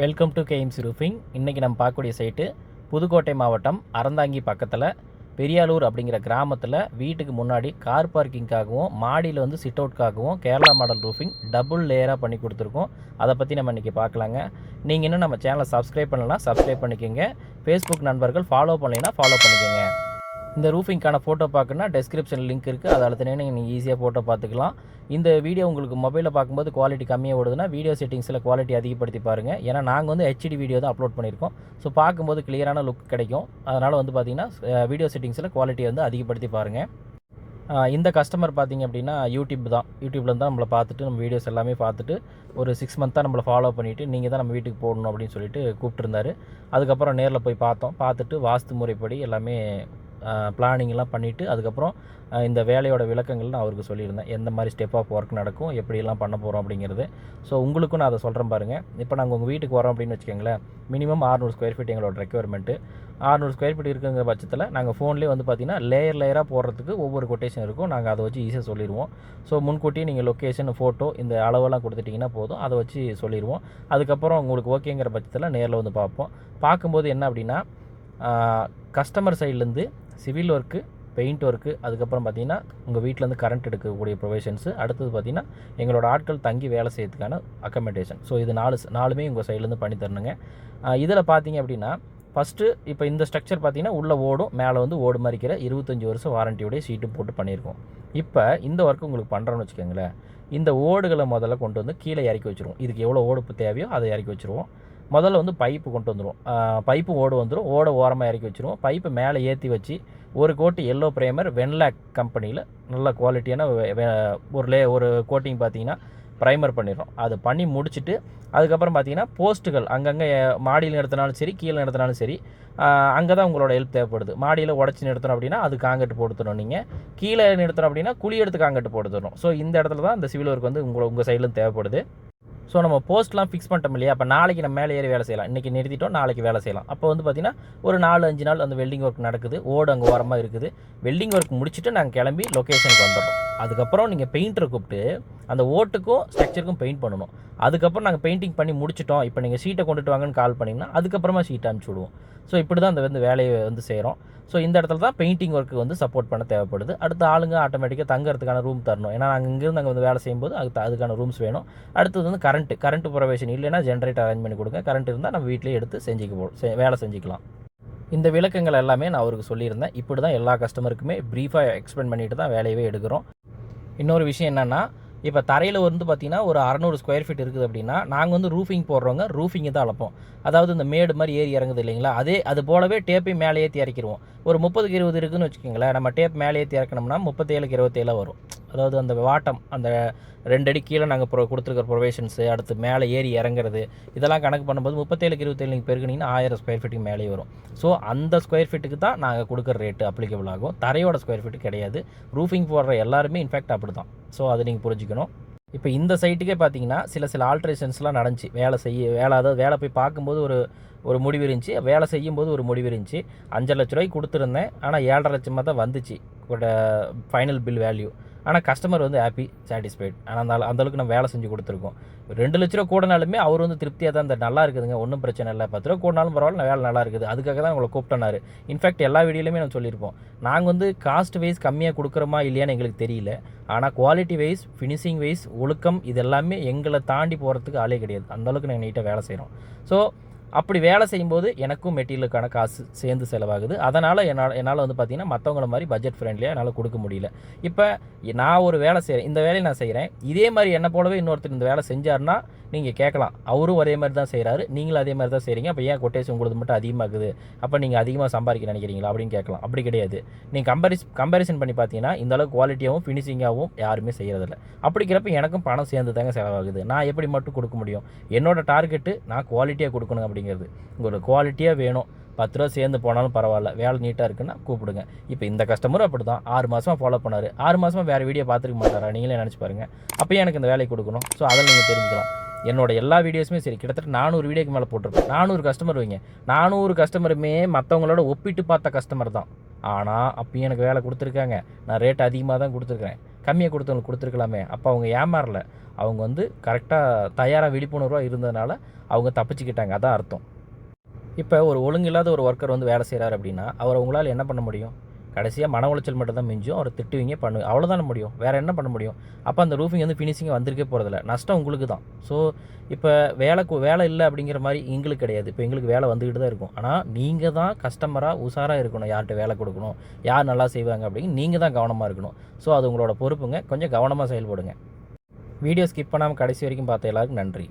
Welcome to KMC roofing இன்றைக்கி நம்ம பார்க்கக்கூடிய சைட்டு புதுக்கோட்டை மாவட்டம் அறந்தாங்கி பக்கத்தில் பெரியாலூர் அப்படிங்கிற கிராமத்தில் வீட்டுக்கு முன்னாடி கார் பார்க்கிங்காகவும் மாடியில் வந்து சிட் அவுட்காகவும் கேரளா மாடல் ரூஃபிங் டபுள் லேயராக பண்ணி கொடுத்துருக்கோம். அதை பற்றி நம்ம இன்றைக்கி பார்க்கலாங்க. நீங்கள் இன்னும் நம்ம சேனலை சப்ஸ்கிரைப் பண்ணலாம் சப்ஸ்கிரைப் பண்ணிக்கோங்க. ஃபேஸ்புக் நண்பர்கள் ஃபாலோ பண்ணலைன்னா ஃபாலோ பண்ணிக்கோங்க. இந்த ரூஃபிங்க்கான ஃபோட்டோ பார்க்கணுன்னா டெஸ்கிரிப்ஷன் லிங்க் இருக்குது அதை அழுத்தினே நீங்கள் ஈஸியாக ஃபோட்டோ பார்த்துக்கலாம். இந்த வீடியோ உங்களுக்கு மொபைலில் பார்க்கும்போது குவாலிட்டி கம்மியாக ஓடுதுன்னா வீடியோ செட்டிங்ஸில் குவாலிட்டி அதிகப்படுத்தி பாருங்கள் ஏன்னா நாங்கள் வந்து ஹெச்டி வீடியோ தான் அப்லோட் பண்ணியிருக்கோம். ஸோ பார்க்கும்போது கிளியரான லுக் கிடைக்கும். அதனால் வந்து பார்த்திங்கன்னா வீடியோ செட்டிங்ஸில் குவாலிட்டியை வந்து அதிகப்படுத்தி பாருங்கள் இந்த கஸ்டமர் பார்த்திங்க அப்படின்னா யூடியூப் தான். யூடியூப்லேருந்து தான் நம்மளை பார்த்துட்டு நம்ம வீடியோஸ் எல்லாமே பார்த்துட்டு ஒரு சிக்ஸ் மந்த்தாக நம்மளை ஃபாலோ பண்ணிவிட்டு நீங்கள் தான் நம்ம வீட்டுக்கு போடணும் அப்படின்னு சொல்லிட்டு கூப்பிட்டுருந்தாரு. அதுக்கப்புறம் நேரில் போய் பார்த்தோம். பார்த்துட்டு வாஸ்து முறைப்படி எல்லாமே பிளானிங்லாம் பண்ணிவிட்டு அதுக்கப்புறம் இந்த வேலையோட விளக்கங்கள் நான் அவருக்கு சொல்லியிருந்தேன். எந்த மாதிரி ஸ்டெப் ஆஃப் ஒர்க் நடக்கும் எப்படியெல்லாம் பண்ண போகிறோம் அப்படிங்கிறது. ஸோ உங்களுக்கும் நான் அதை சொல்கிறேன் பாருங்கள் இப்போ நாங்கள் உங்கள் வீட்டுக்கு வரோம் அப்படின்னு வச்சுக்கோங்களேன். மினிமம் 600 ஸ்கொயர் ஃபீட் எங்களோட ரெக்குயர்மெண்ட்டு 600 ஸ்கொயர் ஃபீட் இருக்குங்கிற பட்சத்தில் நாங்கள் ஃபோன்லேயே வந்து பார்த்திங்கன்னா லேயர் லேயராக போடுறதுக்கு ஒவ்வொரு கொட்டேஷன் இருக்கும். நாங்கள் அதை வச்சு ஈஸியாக சொல்லிடுவோம் ஸோ முன்கூட்டியே நீங்கள் லொக்கேஷன் ஃபோட்டோ இந்த அளவெல்லாம் கொடுத்துட்டிங்கன்னா போதும். அதை வச்சு சொல்லிடுவோம் அதுக்கப்புறம் உங்களுக்கு ஓகேங்கிற பட்சத்தில் நேரில் வந்து பார்ப்போம். பார்க்கும்போது என்ன அப்படின்னா கஸ்டமர் சைட்லேருந்து சிவில் ஒர்க்கு பெயிண்ட் ஒர்க்கு அதுக்கப்புறம் பார்த்தீங்கன்னா உங்கள் வீட்டிலேருந்து கரண்ட் எடுக்கக்கூடிய ப்ரொவிஷன்ஸு அடுத்தது பார்த்தீங்கன்னா எங்களோட ஆட்கள் தங்கி வேலை செய்யறதுக்கான அக்கமெண்டேஷன் ஸோ இது நாலு நாலுமே உங்கள் சைட்லேருந்து பண்ணி தரணுங்க. இதில் பார்த்தீங்க அப்படின்னா ஃபஸ்ட்டு இப்போ இந்த ஸ்ட்ரக்சர் பார்த்திங்கன்னா உள்ளே ஓடும் மேலே வந்து ஓடு மறிக்கிற இருபத்தஞ்சி வருஷம் வாரண்டியோடைய சீட்டும் போட்டு பண்ணியிருக்கோம் இப்போ இந்த ஒர்க் உங்களுக்கு பண்ணுறோன்னு வச்சுக்கோங்களேன். இந்த ஓடுகளை முதல்ல கொண்டு வந்து கீழே இறக்கி வச்சுருவோம். இதுக்கு எவ்வளோ ஓடுப்பு தேவையோ அதை இறக்கி வச்சுருவோம். முதல்ல வந்து பைப்பு கொண்டு வந்துடும் பைப்பு ஓடு வந்துடும் ஓட ஓரமாக இறக்கி வச்சுருவோம். பைப்பு மேலே ஏற்றி வச்சு ஒரு கோட்டு எல்லோ ப்ரைமர் வென்லாக் கம்பெனியில் நல்ல குவாலிட்டியான ஒரு லே ஒரு கோட்டிங் பார்த்தீங்கன்னா ப்ரைமர் பண்ணிடுறோம். அது பண்ணி முடிச்சுட்டு அதுக்கப்புறம் பார்த்தீங்கன்னா போஸ்ட்டுகள் அங்கங்கே மாடியில் நிறுத்தினாலும் சரி கீழே நிறுத்தினாலும் சரி அங்கே தான் உங்களோட ஹெல்ப் தேவைப்படுது. மாடியில் உடச்சி நிறுத்தணும் அப்படின்னா அது காங்கட்டு போடுத்தணும் நீங்கள் கீழே நிறுத்தணும் அப்படின்னா குழி எடுத்து காங்கட்டு போடுத்தணும் ஸோ இந்த இடத்துல தான் இந்த சிவில் ஒர்க் வந்து உங்களை உங்கள் சைட்லேருந்து தேவைப்படுது. ஸோ நம்ம போஸ்ட்லாம் ஃபிக்ஸ் பண்ணிட்டோம் இல்லையா? அப்போ நாளைக்கு நம்ம மேலே ஏறி வேலை செய்யலாம். இன்றைக்கி நிறுத்திட்டோம் நாளைக்கு வேலை செய்யலாம். அப்போ வந்து பார்த்திங்கன்னா ஒரு நாலு அஞ்சு நாள் அந்த வெல்டிங் ஒர்க் நடக்குது. ஓடு அங்கே ஓரமாக இருக்குது. வெல்டிங் ஒர்க் முடிச்சுட்டு நாங்கள் கிளம்பி லொக்கேஷனுக்கு வந்துடுறோம். அதுக்கப்புறம் நீங்கள் பெயிண்டரை கூப்பிட்டு அந்த ஓட்டுக்கும் ஸ்ட்ரக்சருக்கும் பெயிண்ட் பண்ணணும். அதுக்கப்புறம் நாங்கள் பெயிண்டிங் பண்ணி முடிச்சிட்டோம். இப்போ நீங்கள் சீட்டை கொண்டுட்டு வாங்கன்னு கால் பண்ணிங்கன்னா அதுக்கப்புறமா சீட்டை அனுப்பிச்சி விடுவோம். ஸோ இப்படி தான் அந்த வந்து வேலையை வந்து செய்கிறோம் ஸோ இந்த இடத்துல தான் பெயிண்டிங் ஒர்க்கு வந்து சப்போர்ட் பண்ண தேவைப்படுது. அடுத்து ஆளுங்க ஆட்டோமேட்டிக்காக தங்குறதுக்கான ரூம் தரணும். ஏன்னா நாங்கள் இங்கேருந்து அங்கே வந்து வேலை செய்யும்போது அதுக்கு அதுக்கான ரூம்ஸ் வேணும். அடுத்தது வந்து கரண்ட் கரண்ட் ப்ரொவேஷன் இல்லைன்னா ஜென்ரேட்டர் அரேஞ்ச் பண்ணி கொடுங்க. கரண்ட் இருந்தால் நம்ம வீட்டிலே எடுத்து செஞ்சுக்க வேலை செஞ்சுக்கலாம். இந்த விளக்கங்கள் எல்லாமே நான் அவருக்கு சொல்லியிருந்தேன். இப்படி தான் எல்லா கஸ்டமருக்குமே ப்ரீஃபாக எக்ஸ்பிளைன் பண்ணிட்டு தான் வேலையவே எடுக்கிறோம். இன்னொரு விஷயம் என்னென்னா இப்போ தரையில் வந்து பார்த்திங்கன்னா ஒரு அறநூறு ஸ்கொயர் ஃபீட் இருக்குது அப்படின்னா நாங்கள் வந்து ரூஃபிங் போடுறவங்க ரூஃபிங்கை தான் அளப்போம் அதாவது இந்த மேடு மாதிரி ஏறி இறங்குது இல்லைங்களா? அதே அது போலவே டேப்பையும் மேலே ஏற்றி இறக்கிடுவோம் ஒரு முப்பதுக்கு இருபது இருக்குதுன்னு வச்சுக்கோங்களேன் நம்ம டேப் மேலே ஏற்றி இறக்கணும்னா முப்பத்தேழுக்கு இருபத்தேழாக வரும். அதாவது அந்த வாட்டம் அந்த ரெண்டு அடி கீழே நாங்கள் ப்ரோ கொடுத்துருக்க ப்ரொவேஷன்ஸு அடுத்து மேலே ஏறி இறங்குறது இதெல்லாம் கணக்கு பண்ணும்போது முப்பத்தேழுக்கு இருபத்தேழு நீங்கள் பெருக்குனீங்கன்னா ஆயிரம் ஸ்கொயர் ஃபீட்டுக்கு மேலே வரும். ஸோ அந்த ஸ்கொயர் ஃபீட்டுக்கு தான் நாங்கள் கொடுக்குற ரேட்டு அப்ளிகபிள் ஆகும். தரையோட ஸ்கொயர் ஃபீட்டு கிடையாது. ரூஃபிங் போடுற எல்லாருமே இன்ஃபேக்ட் அப்படி தான் ஸோ அதை நீங்கள் புரிஞ்சுக்கணும். இப்போ இந்த சைட்டுக்கே பார்த்தீங்கன்னா சில சில ஆல்ட்ரேஷன்ஸ்லாம் நடந்துச்சு. வேலை செய்ய வேலை அதாவது வேலை போய் பார்க்கும்போது ஒரு ஒரு முடிவு இருந்துச்சு. வேலை செய்யும்போது ஒரு முடிவு இருந்துச்சு. அஞ்சரை லட்ச ரூபாய்க்கு கொடுத்துருந்தேன். ஆனால் ஏழரை லட்சமாக தான் வந்துச்சு. ஃபைனல் பில் வேல்யூ ஆனால் கஸ்டமர் வந்து ஹாப்பி சாட்டிஸ்ஃபைட் ஆனால் அந்த அந்தளவுக்கு அந்த அளவுக்கு நம்ம வேலை செஞ்சு கொடுத்துருக்கோம். ரெண்டு லட்ச ரூபா கூடனாலுமே அவர் வந்து திருப்தியாக தான் இந்த நல்லா இருக்குதுங்க ஒன்றும் பிரச்சனை இல்லை. பத்து ரூபா கூடனாலும் பரவாயில்ல வேலை நல்லா இருக்குது. அதுக்காக தான் உங்களை கூப்பிட்டனாரு இன்ஃபேக்ட் எல்லா வீடியோலையுமே நம்ம சொல்லியிருப்போம். நாங்கள் வந்து காஸ்ட் வைஸ் கம்மியாக கொடுக்குறோமா இல்லையான்னு எங்களுக்கு தெரியல. ஆனால் குவாலிட்டி வைஸ் ஃபினிஷிங் வைஸ் ஒழுக்கம் இது எல்லாமே எங்களை தாண்டி போகிறதுக்கு ஆளே கிடையாது. அந்த அளவுக்கு நாங்கள் நீட்டாக வேலை செய்கிறோம் ஸோ அப்படி வேலை செய்யும்போது எனக்கும் மெட்டீரியலுக்கான காசு சேர்ந்து செலவாகுது. அதனால் என்னால் என்னால் வந்து பார்த்தீங்கன்னா மற்றவங்கள மாதிரி பட்ஜெட் ஃப்ரெண்ட்லியாக என்னால் கொடுக்க முடியல. இப்போ நான் ஒரு வேலை செய்கிறேன் இந்த வேலையை நான் செய்கிறேன் இதே மாதிரி என்னை போலவே இன்னொருத்தர் இந்த வேலை செஞ்சாருன்னா நீங்கள் கேட்கலாம். அவரும் அதே மாதிரி தான் செய்கிறாரு நீங்களும் அதே மாதிரி தான் செய்கிறீங்க அப்போ ஏன் கொட்டேஷன் உங்களுக்கு மட்டும் அதிகமாகுது? அப்போ நீங்கள் அதிகமாக சம்பாதிக்க நினைக்கிறீங்களா அப்படின்னு கேட்கலாம். அப்படி கிடையாது. நீங்கள் கம்பரிஸ் கம்பேரிசன் பண்ணி பார்த்தீங்கன்னா இந்த அளவுக்கு குவாலிட்டியாகவும் ஃபினிஷிங்காகவும் யாருமே செய்கிறதில்ல அப்படிங்கிறப்ப எனக்கும் பணம் சேர்ந்து தாங்க செலவாகுது. நான் எப்படி மட்டும் கொடுக்க முடியும்? என்னோட டார்கெட்டு நான் குவாலிட்டியாக கொடுக்கணும் அப்படிங்கிறது. உங்களுக்கு குவாலிட்டியாக வேணும். பத்து ரூபா சேர்ந்து போனாலும் பரவாயில்ல. வேலை நீட்டாக இருக்குன்னா கூப்பிடுங்க. இப்போ இந்த கஸ்டமரும் அப்படி தான் ஆறு மாதமாக ஃபாலோ பண்ணார். ஆறு மாதமாக வேறு வீடியோ பார்த்துருக்க மாட்டாரா? நீங்களே நினச்சி பாருங்கள் அப்போ எனக்கு இந்த வேலையை கொடுக்கணும். ஸோ அதில் நீங்கள் தெரிஞ்சுக்கலாம். என்னோட எல்லா வீடியோஸுமே சரி. கிட்டத்தட்ட நானூறு வீடியோக்கு மேலே போட்டிருப்பேன். நானூறு கஸ்டமர் வைங்க. நானூறு கஸ்டமருமே மற்றவங்களோட ஒப்பிட்டு பார்த்த கஸ்டமர் தான். ஆனால் அப்பயும் எனக்கு வேலை கொடுத்துருக்காங்க. நான் ரேட் அதிகமாக தான் கொடுத்துருக்கேன் கம்மியாக கொடுத்தவங்களுக்கு கொடுத்துருக்கலாமே. அப்போ அவங்க ஏமாறல. அவங்க வந்து கரெக்டாக தயாராக விழிப்புணர்வாக இருந்ததுனால அவங்க தப்பிச்சுக்கிட்டாங்க. அதான் அர்த்தம். இப்போ ஒரு ஒழுங்கில்லாத ஒரு ஒர்க்கர் வந்து வேலை செய்கிறார் அப்படின்னா அவர் உங்களால் என்ன பண்ண முடியும்? கடைசியாக மன உளைச்சல் மட்டும் தான் மிஞ்சும். அவர் திட்டுவீங்க பண்ணு அவ்வளோதான் முடியும். வேறு என்ன பண்ண முடியும்? அப்போ அந்த ரூஃபிங் வந்து ஃபினிஷிங்காக வந்திருக்கே போகிறதில்ல நஷ்டம் உங்களுக்கு தான் ஸோ இப்போ வேலை வேலை இல்லை அப்படிங்கிற மாதிரி எங்களுக்கு கிடையாது. இப்போ எங்களுக்கு வேலை வந்துக்கிட்டு தான் இருக்கும். ஆனால் நீங்கள் தான் கஸ்டமராக உஷாராக இருக்கணும். யார்கிட்ட வேலை கொடுக்கணும்? யார் நல்லா செய்வாங்க அப்படின்னு நீங்கள் தான் கவனமாக இருக்கணும். ஸோ அது உங்களோட பொறுப்புங்க. கொஞ்சம் கவனமாக செயல்படுங்க. வீடியோ ஸ்கிப் பண்ணாமல் கடைசி வரைக்கும் பார்த்த எல்லாருக்கும் நன்றி.